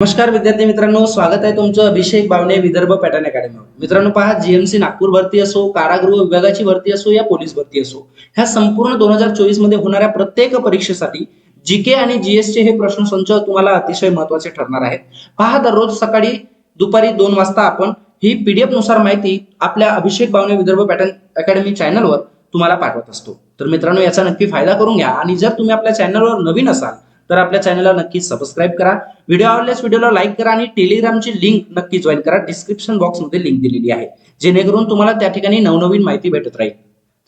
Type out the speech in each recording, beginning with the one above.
नमस्कार विद्यार्थी मित्रांनो स्वागत आहे तुमचं अभिषेक बावणे विदर्भ पॅटर्न अकॅडमीवर. मित्रांनो पहा जीएमसी नागपूर भरती असो कारागृह विभागाची भरती असो या पोलीस भरती असो ह्या संपूर्ण दोन हजार चोवीसमध्ये होणाऱ्या प्रत्येक परीक्षेसाठी जीके आणि जीएसचे हे हे प्रश्नसंच तुम्हाला अतिशय महत्त्वाचे ठरणार आहेत. पहा दररोज सकाळी दुपारी दोन वाजता आपण ही पीडीएफनुसार माहिती आपल्या अभिषेक बावणे विदर्भ पॅटर्न अकॅडमी चॅनलवर तुम्हाला पाठवत असतो. तर मित्रांनो याचा नक्की फायदा करून घ्या आणि जर तुम्ही आपल्या चॅनलवर नवीन असाल तर आपल्या चॅनलला नक्की सबस्क्राईब करा. व्हिडिओ आवडल्यास व्हिडिओला लाईक करा आणि टेलिग्रामची लिंक नक्की जॉईन करा. डिस्क्रिप्शन बॉक्समध्ये लिंक दिलेली आहे. जेणेकरून तुम्हाला त्या ठिकाणी नवनवीन माहिती भेटत राहील.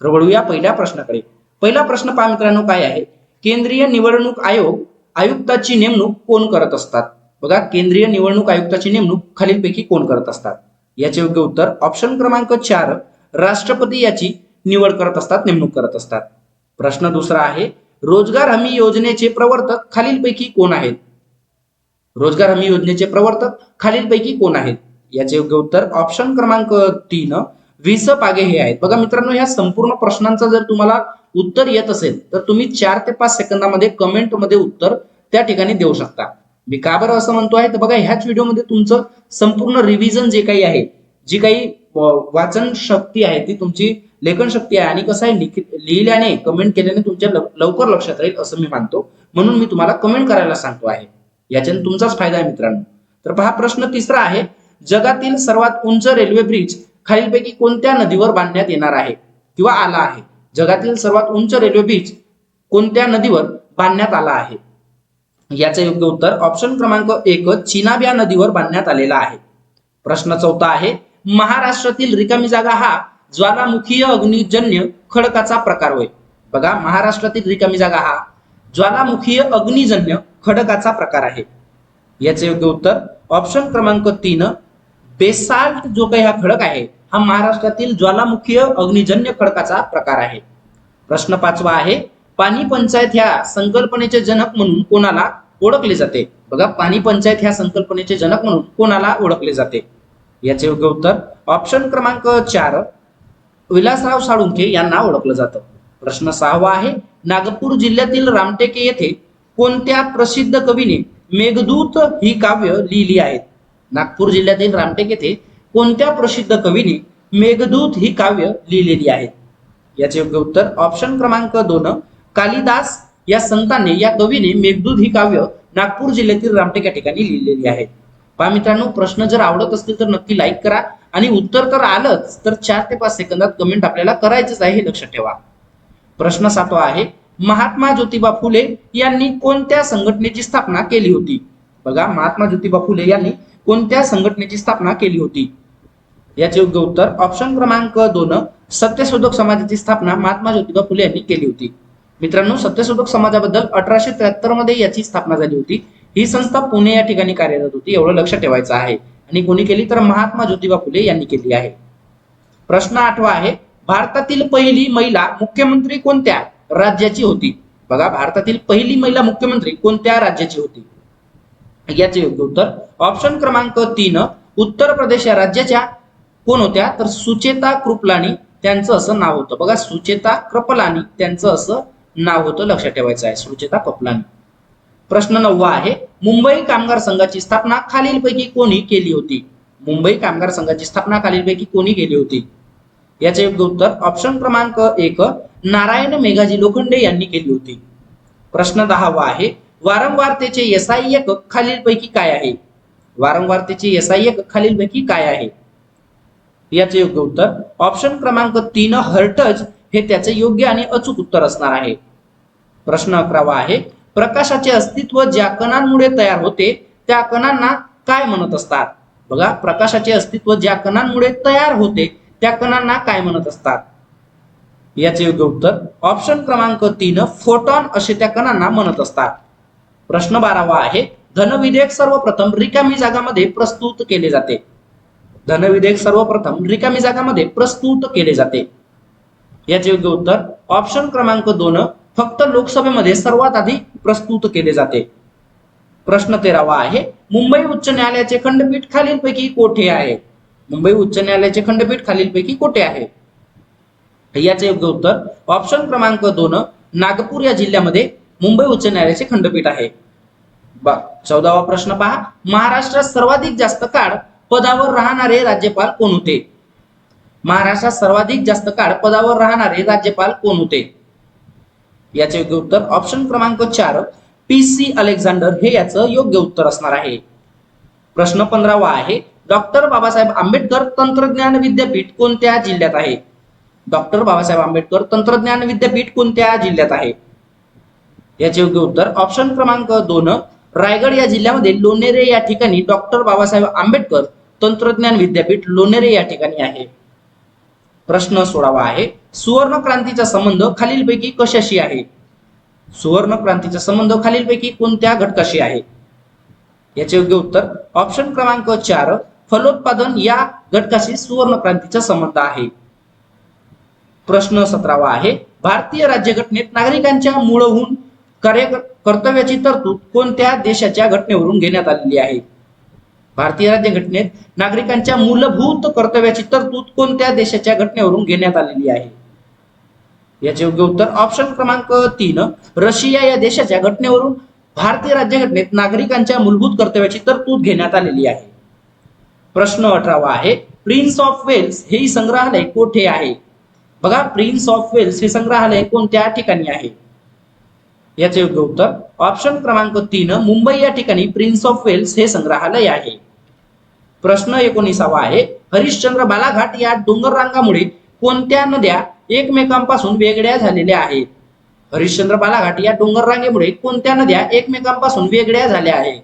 तर वळूया पहिल्या प्रश्नाकडे. पहिला प्रश्न पहा मित्रांनो काय आहे? केंद्रीय निवडणूक आयोग आयुक्ताची नेमणूक कोण करत असतात? बघा केंद्रीय निवडणूक आयुक्ताची नेमणूक खालीलपैकी कोण करत असतात? याचे योग्य उत्तर ऑप्शन क्रमांक चार राष्ट्रपती याची निवड करत असतात नेमणूक करत असतात. प्रश्न दुसरा आहे रोजगार हमी योजनेचे प्रवर्तक खालीलपैकी कोण आहेत? रोजगार हमी योजनेचे प्रवर्तक खालीलपैकी कोण आहेत? याचे योग्य उत्तर ऑप्शन क्रमांक तीन विस पागे हे आहेत. बघा मित्रांनो ह्या संपूर्ण प्रश्नांचा जर तुम्हाला उत्तर येत असेल तर तुम्ही चार ते पाच सेकंदामध्ये कमेंटमध्ये उत्तर त्या ठिकाणी देऊ शकता. मी का बरं असं म्हणतो आहे? तर बघा ह्याच व्हिडिओमध्ये तुमचं संपूर्ण रिव्हिजन जे काही आहे जी काही वाचन शक्ती आहे ती तुमची लेखन शक्ती आहे आणि कसं आहे लिखित लिहिल्याने कमेंट केल्याने तुमच्या लवकर लक्षात राहील असं मी मानतो. म्हणून मी तुम्हाला कमेंट करायला सांगतो आहे. याच्याने तुमचाच फायदा आहे मित्रांनो. तर पहा प्रश्न तिसरा आहे. जगातील सर्वात उंच रेल्वे ब्रिज खालीलपैकी कोणत्या नदीवर बांधण्यात येणार आहे? किंवा आला आहे? जगातील सर्वात उंच रेल्वे ब्रिज कोणत्या नदीवर बांधण्यात आला आहे? याचे योग्य उत्तर ऑप्शन क्रमांक एक चिनाब या नदीवर बांधण्यात आलेला आहे. प्रश्न चौथा आहे. महाराष्ट्रातील रिकामी जागा हा ज्वालामुखीय अग्निजन्य खडकाचा प्रकार होय. बघा महाराष्ट्रातील रिकामी जागा हा. ज्वालामुखीय अग्निजन्य खडकाचा प्रकार आहे. याचे योग्य उत्तर ऑप्शन क्रमांक तीन बेसाल्ट जो काही हा खडक आहे हा महाराष्ट्रातील ज्वालामुखीय अग्निजन्य खडकाचा प्रकार आहे. प्रश्न पाचवा आहे पाणी पंचायत ह्या संकल्पनेचे जनक म्हणून कोणाला ओळखले जाते? बघा पाणी पंचायत ह्या संकल्पनेचे जनक म्हणून कोणाला ओळखले जाते? याचे योग्य उत्तर ऑप्शन क्रमांक चार विलासराव साळुंखे यांना ओळखलं जातं. प्रश्न सहावा आहे नागपूर जिल्ह्यातील रामटेके येथे कोणत्या प्रसिद्ध कवीने मेघदूत ही काव्य लिहिली आहेत? नागपूर जिल्ह्यातील रामटेक येथे कोणत्या प्रसिद्ध कवीने मेघदूत ही काव्य लिहिलेली आहेत? याचे योग्य उत्तर ऑप्शन क्रमांक दोन कालिदास या संतांनी या कवीने मेघदूत ही काव्य नागपूर जिल्ह्यातील रामटेक या ठिकाणी लिहिलेली आहे. पहा मित्रांनो प्रश्न जर आवडत असतील तर नक्की लाईक करा. आणि उत्तर तर आलंच तर चार ते पाच सेकंदात कमेंट आपल्याला करायचंच आहे हे लक्षात ठेवा. प्रश्न सातवा आहे महात्मा ज्योतिबा फुले यांनी कोणत्या संघटनेची स्थापना केली होती? बघा महात्मा ज्योतिबा फुले यांनी कोणत्या संघटनेची स्थापना केली होती? याचे योग्य उत्तर ऑप्शन क्रमांक दोन सत्यशोधक समाजाची स्थापना महात्मा ज्योतिबा फुले यांनी केली होती. मित्रांनो सत्यशोधक समाजाबद्दल अठराशे त्र्याहत्तरमध्ये याची स्थापना झाली होती. ही संस्था पुणे या ठिकाणी कार्यरत होती एवढं लक्ष ठेवायचं आहे. आणि कोणी केली तर महात्मा ज्योतिबा फुले यांनी केली आहे. प्रश्न आठवा आहे भारतातील पहिली महिला मुख्यमंत्री कोणत्या राज्याची होती? बघा भारतातील पहिली महिला मुख्यमंत्री कोणत्या राज्याची होती? याचे योग्य उत्तर ऑप्शन क्रमांक तीन उत्तर प्रदेश या राज्याच्या कोण होत्या? तर सुचेता कृपलानी त्यांचं असं नाव होतं. बघा सुचेता कृपलानी त्यांचं असं नाव होतं लक्षात ठेवायचं आहे सुचेता कपलानी. प्रश्न नववा आहे मुंबई कामगार संघाची स्थापना खालीलपैकी कोणी केली होती? मुंबई कामगार संघाची स्थापना खालीलपैकी कोणी केली होती? याचे योग्य उत्तर ऑप्शन क्रमांक एक नारायण मेघाजी लोखंडे यांनी केली होती. प्रश्न दहावा आहे वारंवारतेचे एसआयक खालीलपैकी काय आहे? वारंवारतेचे एसआयक खालीलपैकी काय आहे? याचे योग्य उत्तर ऑप्शन क्रमांक तीन हर्टज हे त्याचे योग्य आणि अचूक उत्तर असणार आहे. प्रश्न अकरावा आहे प्रकाशाचे अस्तित्व ज्या कणांमुळे तयार होते त्या कणांना काय म्हणत असतात? बघा प्रकाशाचे अस्तित्व ज्या कणांमुळे तयार होते त्या कणांना काय म्हणत असतात? याचे योग्य उत्तर ऑप्शन क्रमांक तीन फोटॉन असे त्या कणांना म्हणत असतात. प्रश्न बारावा आहे धनविधेयक सर्वप्रथम रिकामी जागामध्ये प्रस्तुत केले जाते. धनविधेयक सर्वप्रथम रिकामी जागामध्ये प्रस्तुत केले जाते. याचे योग्य उत्तर ऑप्शन क्रमांक दोन फक्त लोकसभेमध्ये सर्वात आधी प्रस्तुत केले जाते. प्रश्न तेरावा आहे मुंबई उच्च न्यायालयाचे खंडपीठ खालीलपैकी कोठे आहे? मुंबई उच्च न्यायालयाचे खंडपीठ खालीलपैकी कोठे आहे? याचे योग्य उत्तर ऑप्शन क्रमांक दोन नागपूर या जिल्ह्यामध्ये मुंबई उच्च न्यायालयाचे खंडपीठ आहे. चौदावा प्रश्न पहा. महाराष्ट्रात सर्वाधिक जास्त काळ पदावर राहणारे राज्यपाल कोण होते? महाराष्ट्रात सर्वाधिक जास्त काळ पदावर राहणारे राज्यपाल कोण होते? याचे योग्य उत्तर ऑप्शन क्रमांक चार पी सी अलेक्झांडर हे याचं योग्य उत्तर असणार आहे. प्रश्न पंधरावा आहे डॉक्टर बाबासाहेब आंबेडकर तंत्रज्ञान विद्यापीठ कोणत्या जिल्ह्यात आहे? डॉक्टर बाबासाहेब आंबेडकर तंत्रज्ञान विद्यापीठ कोणत्या जिल्ह्यात आहे? याचे योग्य उत्तर ऑप्शन क्रमांक दोन रायगड या जिल्ह्यामध्ये लोणेरे या ठिकाणी डॉक्टर बाबासाहेब आंबेडकर तंत्रज्ञान विद्यापीठ लोणेरे या ठिकाणी आहे. प्रश्न सोडावा आहे. सुवर्ण क्रांतीचा संबंध खालीलपैकी कशाशी आहे? सुवर्ण क्रांतीचा संबंध खालीलपैकी कोणत्या घटकाशी आहे? याचे योग्य उत्तर ऑप्शन क्रमांक चार फलोत्पादन या घटकाशी सुवर्ण क्रांतीचा संबंध आहे. प्रश्न सतरावा आहे. भारतीय राज्यघटनेत नागरिकांच्या मूळहून कार्य कर्तव्याची तरतूद कोणत्या देशाच्या घटनेवरून घेण्यात आलेली आहे? भारतीय राज्यघटनेत नागरिकांच्या मूलभूत कर्तव्याची तरतूद कोणत्या देशाच्या घटनेवरून घेण्यात आलेली आहे? याचे योग्य उत्तर ऑप्शन क्रमांक तीन रशिया या देशाच्या घटनेवरून भारतीय राज्यघटनेत नागरिकांच्या मूलभूत कर्तव्याची तरतूद घेण्यात आलेली आहे. प्रश्न अठरावा आहे प्रिन्स ऑफ वेल्स हे संग्रहालय कोठे आहे? बघा प्रिन्स ऑफ वेल्स हे संग्रहालय कोणत्या ठिकाणी आहे? याचे योग्य उत्तर ऑप्शन क्रमांक तीन मुंबई या ठिकाणी प्रिन्स ऑफ वेल्स हे संग्रहालय आहे. प्रश्न एकोणीसावा आहे. हरिश्चंद्र बालाघाट या डोंगर रांगामुळे कोणत्या नद्या एकमेकांपासून वेगळ्या झालेल्या आहेत? हरिश्चंद्र बालाघाट या डोंगर रांगेमुळे कोणत्या नद्या एकमेकांपासून वेगळ्या झाल्या आहेत?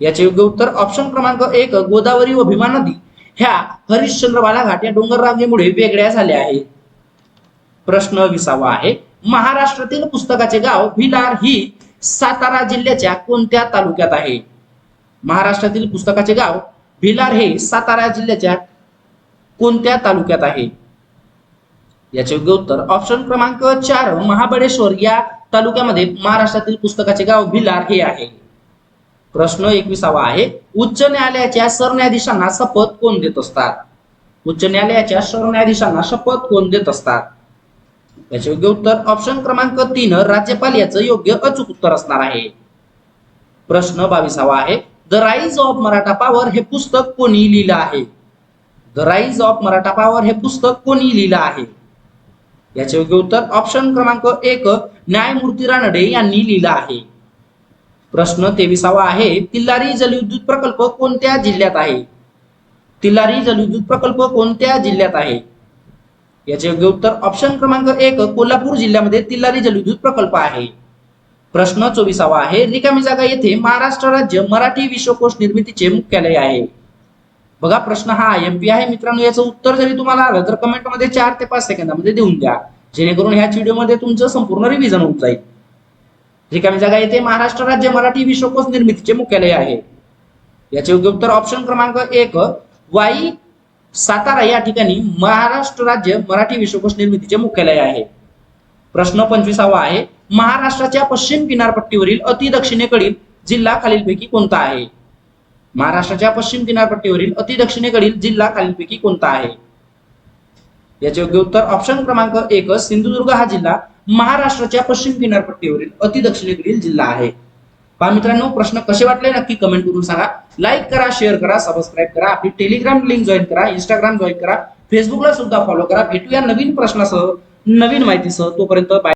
याचे योग्य उत्तर ऑप्शन क्रमांक एक गोदावरी व भीमा नदी ह्या हरिश्चंद्र बालाघाट या डोंगर रांगेमुळे वेगळ्या झाल्या आहेत. प्रश्न विसावा आहे. महाराष्ट्रातील पुस्तकाचे गाव भिलार ही सातारा जिल्ह्याच्या कोणत्या तालुक्यात आहे? महाराष्ट्रातील पुस्तकाचे गाव भिलार हे सातारा जिल्ह्याच्या कोणत्या तालुक्यात आहे? याचे योग्य उत्तर ऑप्शन क्रमांक चार महाबळेश्वर या तालुक्यामध्ये महाराष्ट्रातील पुस्तकाचे गाव भिलार हे आहे. प्रश्न एकविसावा आहे. उच्च न्यायालयाच्या सरन्यायाधीशांना शपथ कोण देत असतात? उच्च न्यायालयाच्या सरन्यायाधीशांना शपथ कोण देत असतात? याचे योग्य उत्तर ऑप्शन क्रमांक तीन राज्यपाल याचं योग्य अचूक उत्तर असणार आहे. प्रश्न बावीसावा आहे. The rise of Maratha power हे पुस्तक कोणी लिहिलं आहे? The rise of Maratha power हे पुस्तक कोणी लिहिलं आहे? याचे योग्य उत्तर ऑप्शन क्रमांक एक न्यायमूर्ती रानडे यांनी लिहिलं आहे. प्रश्न तेविसावा आहे तिल्लारी जलविद्युत प्रकल्प कोणत्या जिल्ह्यात आहे? तिल्लारी जलविद्युत प्रकल्प कोणत्या जिल्ह्यात आहे? याचे योग्य उत्तर ऑप्शन क्रमांक एक कोल्हापूर जिल्ह्यामध्ये तिल्लारी जलविद्युत प्रकल्प आहे. प्रश्न चोवीसावा आहे. रिकामी जागा येथे महाराष्ट्र राज्य मराठी विश्वकोश निर्मितीचे मुख्यालय आहे. बघा प्रश्न हा एम पी आहे. मित्रांनो याचं उत्तर जरी तुम्हाला आलं तर कमेंटमध्ये चार ते पाच सेकंदामध्ये देऊन द्या. जेणेकरून ह्याच व्हिडिओमध्ये तुमचं संपूर्ण रिव्हिजन होऊन जाईल. रिकामी जागा येथे महाराष्ट्र राज्य मराठी विश्वकोश निर्मितीचे मुख्यालय आहे. याचे योग्य उत्तर ऑप्शन क्रमांक एक वाई सातारा या ठिकाणी महाराष्ट्र राज्य मराठी विश्वकोश निर्मितीचे मुख्यालय आहे. प्रश्न पंचवीसावा आहे. महाराष्ट्राच्या पश्चिम किनारपट्टीवरील अति दक्षिणेकडील जिल्हा खालीलपैकी कोणता आहे? महाराष्ट्राच्या पश्चिम किनारपट्टीवरील अति दक्षिणेकडील जिल्हा खालीलपैकी कोणता आहे? याचे योग्य उत्तर ऑप्शन क्रमांक एक सिंधुदुर्ग हा जिल्हा महाराष्ट्राच्या पश्चिम किनारपट्टीवरील अति दक्षिणेकडील जिल्हा आहे. पहा मित्रांनो प्रश्न कसे वाटले नक्की कमेंट करून सांगा. लाईक करा शेअर करा सबस्क्राईब करा. आपली टेलिग्राम लिंक जॉईन करा इंस्टाग्राम जॉईन करा. फेसबुकला सुद्धा फॉलो करा. भेटूया नवीन प्रश्नासह नवीन माहितीसह. तोपर्यंत बाय